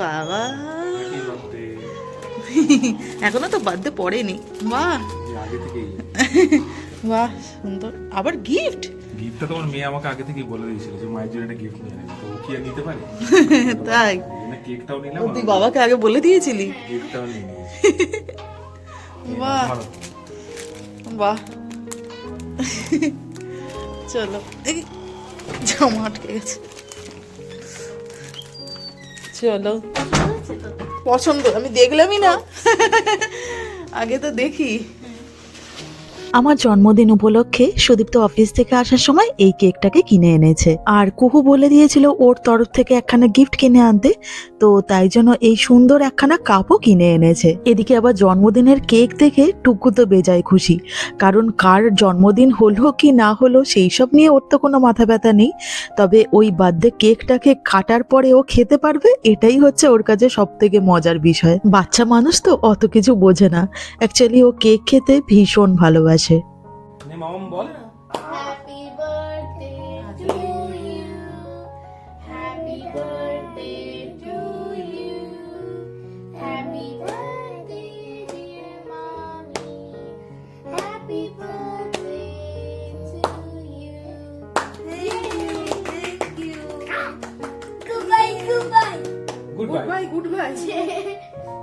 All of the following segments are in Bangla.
বাবা। এখনও তো বার্থডে পড়েনি। বাহ। বাহ সুন্দর। আবার গিফট গিফটটা তোমার মেয়ে আমাকে আগে থেকেই বলে দিয়েছিল যে মায়ের জন্য একটা গিফট নিয়ে নেবে তো কি আর নিতে পারে? তাই। কেকটাও নিলাম তুই বাবাকে আগে বলে দিয়েছিলি? গিফটটাও নিয়ে বাহ। বাহ। চলো। জামা আটকে গেছে। চলো পছন্দ আমি দেখলামই না। আগে তো দেখি। আমার জন্মদিন উপলক্ষে সুদীপ্ত অফিস থেকে আসার সময় এই কেকটাকে কিনে এনেছে। আর কুহু বলে দিয়েছিল, ওর তরফ থেকে একখানা গিফট কিনে আনতে। তো তাই জন্য এই সুন্দর একখানা কাপও কিনে এনেছে। এদিকে আবার জন্মদিনের কেক দেখে টুকু তো বেজায় খুশি। কারণ কার জন্মদিন হলো কি না হলো সেই সব নিয়ে ওর তো কোনো মাথা ব্যথা নেই। তবে ওই বার্থডে কেকটাকে কাটার পরে ও খেতে পারবে, এটাই হচ্ছে ওর কাছে সব থেকে মজার বিষয়। বাচ্চা মানুষ তো অত কিছু বোঝে না। অ্যাকচুয়ালি ও কেক খেতে ভীষণ ভালোবাসে। গেছে গুড বাই গুড বাই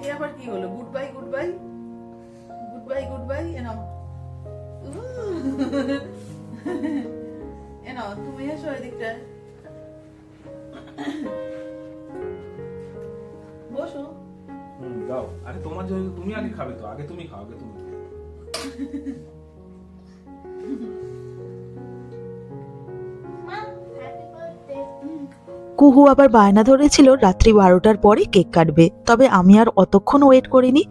এর আবার কি হলো goodbye goodbye goodbye goodbye Enam তুমি এসো বসো। আরে তোমার জন্য তুমি আগে খাবে তো। আগে তুমি খাও, আগে তুমি। কুহু আবার বায়না ধরেছিল রাত্রি বারোটার পরে কেক কাটবে। তবে আমি আর অতক্ষণ ওয়েট করিনি।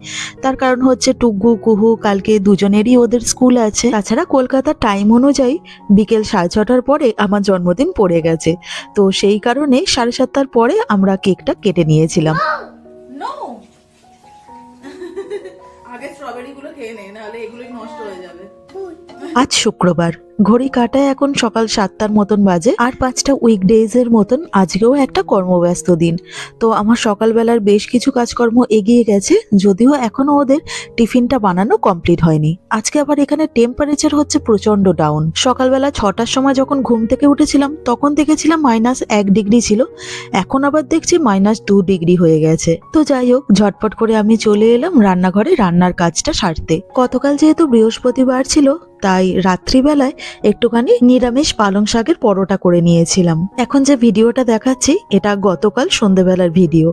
তার কারণ হচ্ছে টুকু, কুহু কালকে দুজনেরই ওদের স্কুল আছে। তাছাড়া কলকাতার টাইম অনুযায়ী বিকেল সাড়ে ছটার পরে আমার জন্মদিন পড়ে গেছে। তো সেই কারণে সাড়ে সাতটার পরে আমরা কেকটা কেটে নিয়েছিলাম। আজ শুক্রবার। ঘড়ি কাটায় এখন সকাল সাতটার মতন বাজে আর পাঁচটা উইকডেজ এর মতন আজকেও একটা কর্মব্যস্ত দিন। তো আমার সকালবেলার বেশ কিছু কাজকর্ম এগিয়ে গেছে, যদিও এখনও ওদের টিফিনটা বানানো কমপ্লিট হয়নি। আজকে আবার এখানে টেম্পারেচার হচ্ছে প্রচণ্ড ডাউন সকালবেলা ছটার সময় যখন ঘুম থেকে উঠেছিলাম, তখন দেখেছিলাম মাইনাস এক ডিগ্রি ছিল। এখন আবার দেখছি মাইনাস দু ডিগ্রি হয়ে গেছে। তো যাই হোক, ঝটপট করে আমি চলে এলাম রান্নাঘরে রান্নার কাজটা সারতে। গতকাল যেহেতু বৃহস্পতিবার ছিল তাই রাত্রিবেলায় একটুখানি নিরামিষ পালং শাকের পরোটা করে নিয়েছিলাম। এখন যে ভিডিওটা দেখাচ্ছি, এটা গতকাল সন্ধেবেলার ভিডিও।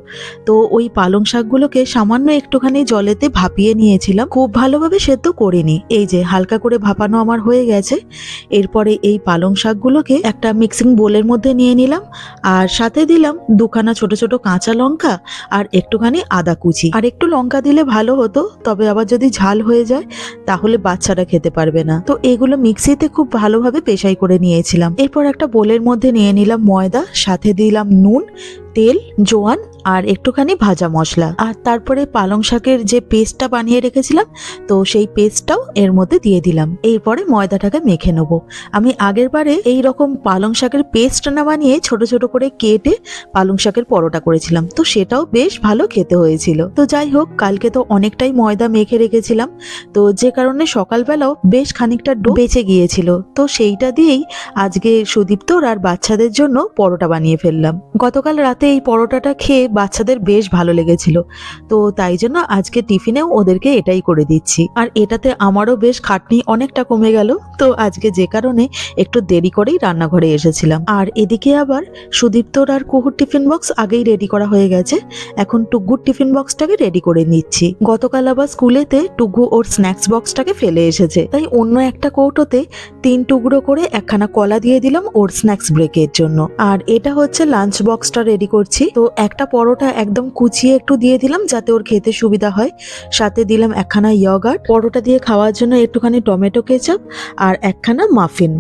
তো ওই পালং শাকগুলোকে সামান্য একটুখানি জলেতে ভাপিয়ে নিয়েছিলাম। খুব ভালোভাবে সেদ্ধ করিনি। এই যে হালকা করে ভাপানো আমার হয়ে গেছে। এরপরে এই পালং শাকগুলোকে একটা মিক্সিং বোলের মধ্যে নিয়ে নিলাম। আর সাথে দিলাম দুখানা ছোট ছোট কাঁচা লঙ্কা আর একটুখানি আদা কুচি। আর একটু লঙ্কা দিলে ভালো হতো, তবে আবার যদি ঝাল হয়ে যায়, তাহলে বাচ্চারা খেতে পারবে না। তো এগুলো মিক্সিতে খুব ভালোভাবে পেশাই করে নিয়েছিলাম। এরপর একটা বোলের মধ্যে নিয়ে নিলাম ময়দা, সাথে দিলাম নুন তেল, জোয়ান আর একটুখানি ভাজা মশলা। আর তারপরে পালং শাকের যে পেস্টটা বানিয়ে রেখেছিলাম, তো সেই পেস্টটাও এর মধ্যে দিয়ে দিলাম। এরপরে ময়দাটাকে মেখে নেব। আমি আগের বারে এই রকম পালং শাকের পেস্ট না বানিয়ে ছোট ছোট করে কেটে পালং শাকের পরোটা করেছিলাম। তো সেটাও বেশ ভালো খেতে হয়েছিল। তো যাই হোক, কালকে তো অনেকটাই ময়দা মেখে রেখেছিলাম। তো যে কারণে সকালবেলাও বেশ খানিকটা ডো বেঁচে গিয়েছিল। তো সেইটা দিয়েই আজকে সুদীপ্তর আর বাচ্চাদের জন্য পরোটা বানিয়ে ফেললাম। গতকাল রাতে এই পরোটাটা খেয়ে বাচ্চাদের বেশ ভালো লেগেছিল। তো তাই জন্য আজকে টিফিনেও ওদেরকে এটাই করে দিচ্ছি। আর এটাতে আমারও বেশ খাটনি অনেকটা কমে গেল। তো আজকে যে কারণে একটু দেরি করেই রান্নাঘরে এসেছিলাম। আর এদিকে আবার সুদীপ্তর আর কুহুর টিফিন বক্স আগেই রেডি করা হয়ে গেছে। এখন টুগুর টিফিন বক্সটাকে রেডি করে নিচ্ছি। গতকাল আবার স্কুলেতে টুগু ওর স্ন্যাক্স বক্সটাকে ফেলে এসেছে। তাই অন্য একটা কৌটোতে তিন টুকরো করে একখানা কলা দিয়ে দিলাম ওর স্ন্যাক্স ব্রেকের জন্য। আর এটা হচ্ছে লাঞ্চ বক্সটা রেডি করছি। তো একটা পরোটা একদম কুচিয়ে একটু দিয়ে দিলাম যাতে ওর খেতে সুবিধা হয়। সাথে দিলাম একখানা ইয়গার্ট পরোটা দিয়ে খাওয়ার জন্য একটুখানি টমেটো কেচাপ আর একখানা মাফিন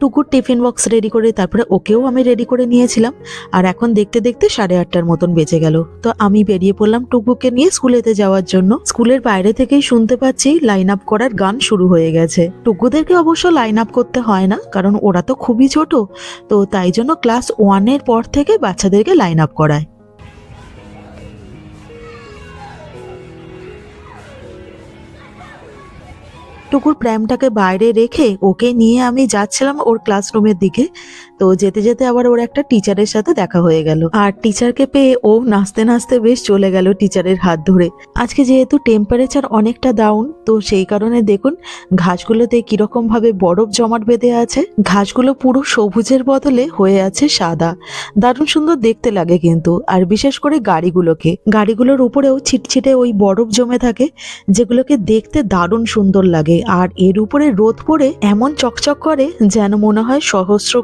টুকুর টিফিন বক্স রেডি করে তারপরে ওকেও আমি রেডি করে নিয়েছিলাম। আর এখন দেখতে দেখতে সাড়ে আটটার মতন বেঁচে গেল। তো আমি বেরিয়ে পড়লাম টুকুকে নিয়ে স্কুলেতে যাওয়ার জন্য। স্কুলের বাইরে থেকেই শুনতে পাচ্ছি লাইন আপ করার গান শুরু হয়ে গেছে। টুকুদেরকে অবশ্য লাইন আপ করতে হয় না, কারণ ওরা তো খুবই ছোট। তো তাই জন্য ক্লাস ওয়ানের পর থেকে বাচ্চাদেরকে লাইন আপ করায়। টুকুর প্র্যামটাকে বাইরে রেখে ওকে নিয়ে আমি যাচ্ছিলাম ওর ক্লাসরুমের দিকে। তো যেতে যেতে আবার ওর একটা টিচারের সাথে দেখা হয়ে গেল। আর টিচারকে পেয়ে ও নাচতে নাচতে বেশ চলে গেল টিচারের হাত ধরে। আজকে যেহেতু টেম্পারেচার অনেকটা ডাউন তো সেই কারণে দেখুন, ঘাসগুলোতে কীরকম ভাবে বরফ জমাট বেঁধে আছে। ঘাসগুলো পুরো সবুজের বদলে হয়ে আছে সাদা। দারুণ সুন্দর দেখতে লাগে কিন্তু। আর বিশেষ করে গাড়িগুলোকে। গাড়িগুলোর উপরেও ছিটছিটে ওই বরফ জমে থাকে, যেগুলোকে দেখতে দারুণ সুন্দর লাগে। আর এর উপরে রোদ পড়ে এমন চকচক করে, যেন মনে হয় সহস্র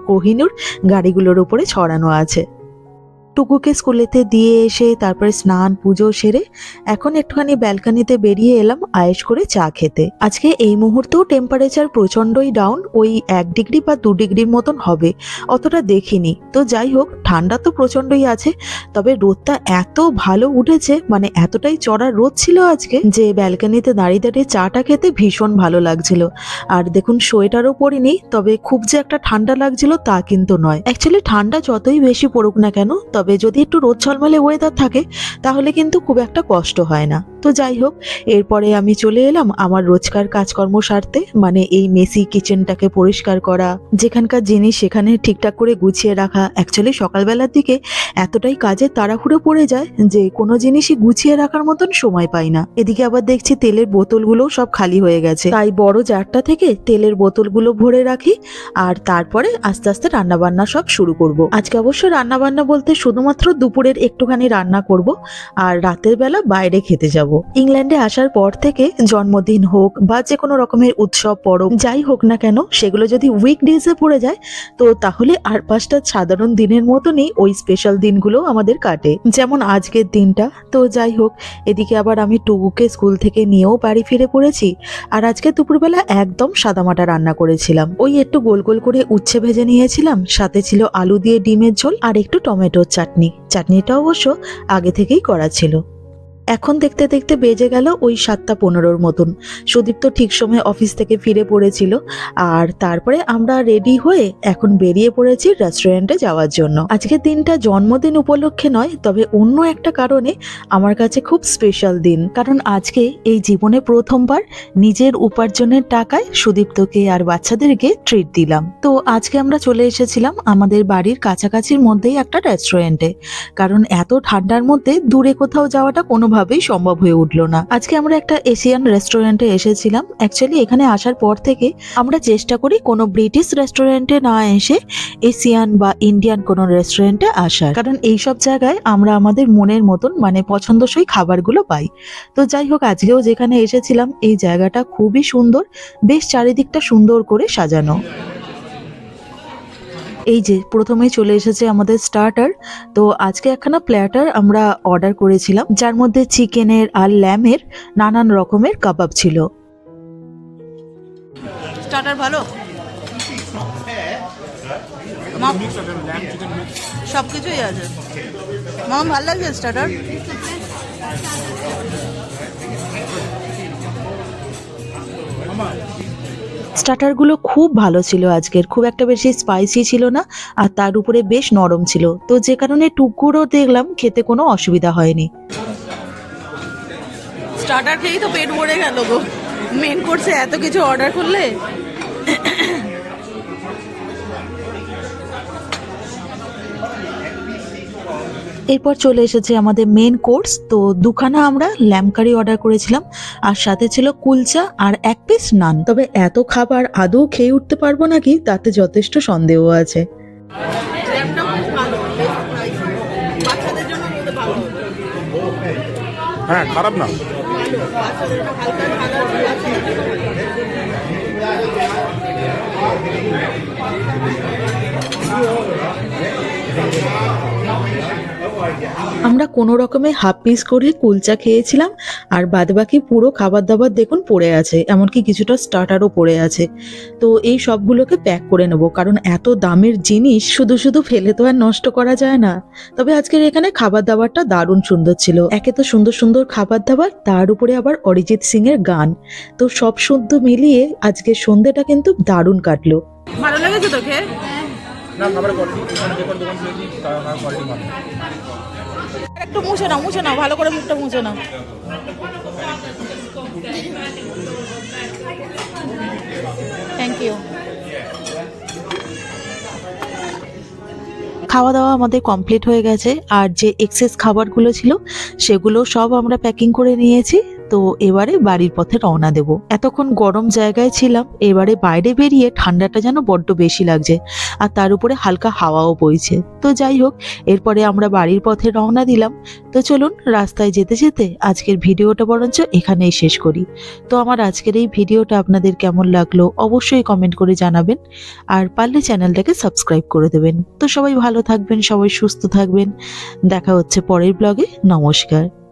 গাড়িগুলোর উপরে ছড়ানো আছে। টুকুকে স্কুলেতে দিয়ে এসে তারপরে স্নান, পুজো সেরে এখন একটুখানি ব্যালকানিতে বেরিয়ে এলাম আয়েস করে চা খেতে। আজকে এই মুহূর্তেও টেম্পারেচার প্রচণ্ডই ডাউন ওই এক ডিগ্রি বা দু ডিগ্রির মতন হবে, অতটা দেখিনি। তো যাই হোক, ঠান্ডা তো প্রচণ্ডই আছে, তবে রোদটা এত ভালো উঠেছে মানে এতটাই চড়া রোদ ছিল আজকে, যে ব্যালকানিতে দাঁড়িয়ে দাঁড়িয়ে চাটা খেতে ভীষণ ভালো লাগছিল। আর দেখুন, সোয়েটারও পরিনি, তবে খুব যে একটা ঠান্ডা লাগছিল তা কিন্তু নয়। অ্যাকচুয়ালি ঠান্ডা যতই বেশি পড়ুক না কেন, তবে যদি একটু রোদ ঝলমলে ওয়েদার থাকে তাহলে কিন্তু খুব একটা কষ্ট হয় না। তো যাই হোক, এরপরে আমি চলে এলাম আমার রোজকার কাজকর্ম সারতে মানে এই মেসি কিচেনটাকে পরিষ্কার করা। যেখানকার জিনিস সেখানে ঠিকঠাক করে গুছিয়ে রাখা। অ্যাকচুয়ালি সকালবেলার দিকে এতটাই কাজের তাড়াহুড়ো পড়ে যায় যে কোনো জিনিসই গুছিয়ে রাখার মতন সময় পাই না। এদিকে আবার দেখছি তেলের বোতলগুলোও সব খালি হয়ে গেছে। তাই বড় জারটা থেকে তেলের বোতলগুলো ভরে রাখি আর তারপরে আস্তে আস্তে রান্নাবান্না সব শুরু করব। আজকে অবশ্য রান্নাবান্না বলতে শুধুমাত্র দুপুরের একটুখানি রান্না করব আর রাতের বেলা বাইরে খেতে যাব। ইংল্যান্ডে আসার পর থেকে জন্মদিন হোক বা যে কোনো রকমের উৎসব, পরব, যাই হোক না কেন, সেগুলো যদি উইকডেজে পড়ে যায়, তো তাহলে আর পাঁচটা সাধারণ দিনের মতনই ওই স্পেশাল দিনগুলো আমাদের কাটে। যেমন আজকের দিনটা, তো যাই হোক, এদিকে আবার আমি টুকুকে স্কুল থেকে নিয়েও বাড়ি ফিরে পড়েছি, আর আজকে দুপুরবেলা একদম সাদামাটা রান্না করেছিলাম। ওই একটু গোল গোল করে উচ্ছে ভেজে নিয়েছিলাম, সাথে ছিল আলু দিয়ে ডিমের ঝোল আর একটু টমেটোর চাটনি। চাটনিটা অবশ্য আগে থেকেই করা ছিল। এখন দেখতে দেখতে বেজে গেল ওই সাতটা পনেরোর মতন। সুদীপ তো ঠিক সময় অফিস থেকে ফিরে পড়েছিল আর তারপরে আমরা রেডি হয়ে এখন বেরিয়ে পড়েছি রেস্টুরেন্টে যাওয়ার জন্য। আজকের দিনটা জন্মদিন উপলক্ষে নয়, তবে অন্য একটা কারণে আমার কাছে খুব স্পেশাল দিন। কারণ আজকে এই জীবনে প্রথমবার নিজের উপার্জনের টাকায় সুদীপ্তকে আর বাচ্চাদেরকে ট্রিট দিলাম। তো আজকে আমরা চলে এসেছিলাম আমাদের বাড়ির কাছাকাছির মধ্যেই একটা রেস্টুরেন্টে। কারণ এত ঠান্ডার মধ্যে দূরে কোথাও যাওয়াটা কোনোভাবেই সম্ভব হয়ে উঠল না। আজকে আমরা একটা এশিয়ান রেস্টুরেন্টে এসেছিলাম। অ্যাকচুয়ালি এখানে আসার পর থেকে আমরা চেষ্টা করি কোনো ব্রিটিশ রেস্টুরেন্টে না এসে এশিয়ান বা ইন্ডিয়ান কোনো রেস্টুরেন্টে আসার। কারণ এই সব জায়গায় আমরা আমাদের মনের মতন মানে পছন্দসই খাবারগুলো পাই। তো যাই হোক, আজকেও যেখানে এসেছিলাম, এই জায়গাটা খুবই সুন্দর। বেশ চারিদিকটা সুন্দর করে সাজানো। এই যে প্রথমেই চলে এসেছে আমাদের স্টার্টার তো আজকে একখানা প্ল্যাটার আমরা অর্ডার করেছিলাম, যার মধ্যে চিকেনের আর ল্যামের নানান রকমের কাবাব ছিল। স্টার্টার ভালো? সব কিছুই আছে। মামা, ভালো লাগছে স্টার্টার স্টার্টারগুলো খুব ভালো ছিল আজকের। খুব একটা বেশি স্পাইসি ছিল না, আর তার উপরে বেশ নরম ছিল। তো যে কারণে টুকরো দেখলাম, খেতে কোনো অসুবিধা হয়নি। স্টার্টার খেয়েই তো পেট ভরে গেল গো। মেন কোর্সে এত কিছু অর্ডার করলে? এরপর চলে এসেছে আমাদের মেন কোর্স তো দুখানা আমরা ল্যাম্প কারি অর্ডার করেছিলাম, আর সাথে ছিল কুলচা আর এক পিস নান তবে এত খাবার আদৌ খেয়ে উঠতে পারব নাকি, তাতে যথেষ্ট সন্দেহ আছে। হ্যাঁ খারাপ না। আমরা কোনো রকমে হাফ পিস করে কুলচা খেয়েছিলাম আর বাদবাকি পুরো খাবার দাবার দেখুন পড়ে আছে এমনকি কিছুটা স্টার্টারও পড়ে আছে। তো এই সবগুলোকে প্যাক করে নেব কারণ এত দামের জিনিস শুধু শুধু ফেলে তো আর নষ্ট করা যায় না। তবে আজকের এখানে খাবার দাবারটা দারুণ সুন্দর ছিল। একে তো সুন্দর সুন্দর খাবার দাবার তার উপরে আবার অরিজিৎ সিং এর গান। তো সব শুদ্ধ মিলিয়ে আজকে সন্ধ্যেটা কিন্তু দারুণ কাটলো। ভালো লেগেছে তোকে? না খাবারের কোয়ালিটি দোকান কোয়ালিটি ভালো। একটু মুছে নাও মুছে নাও, ভালো করে মুখটা মুছে নাও। থ্যাংক ইউ খাওয়া দাওয়া আমাদের কমপ্লিট হয়ে গেছে, আর যে এক্সেস খাবারগুলো ছিল, সেগুলো সব আমরা প্যাকিং করে নিয়েছি। তো এবারে বাড়ির পথে রওনা দেব। এতক্ষণ গরম জায়গায় ছিলাম, এবারে বাইরে বেরিয়ে ঠান্ডাটা যেন বড্ড বেশি লাগছে আর তার উপরে হালকা হাওয়াও বইছে। তো যাই হোক, এরপরে আমরা বাড়ির পথে রওনা দিলাম। তো চলুন, রাস্তায় যেতে যেতে আজকের ভিডিওটা বরঞ্চ এখানেই শেষ করি। তো আমার আজকের এই ভিডিওটা আপনাদের কেমন লাগল অবশ্যই কমেন্ট করে জানাবেন আর পারলে চ্যানেলটাকে সাবস্ক্রাইব করে দেবেন। তো সবাই ভালো থাকবেন, সবাই সুস্থ থাকবেন। দেখা হচ্ছে পরের ব্লগে। নমস্কার।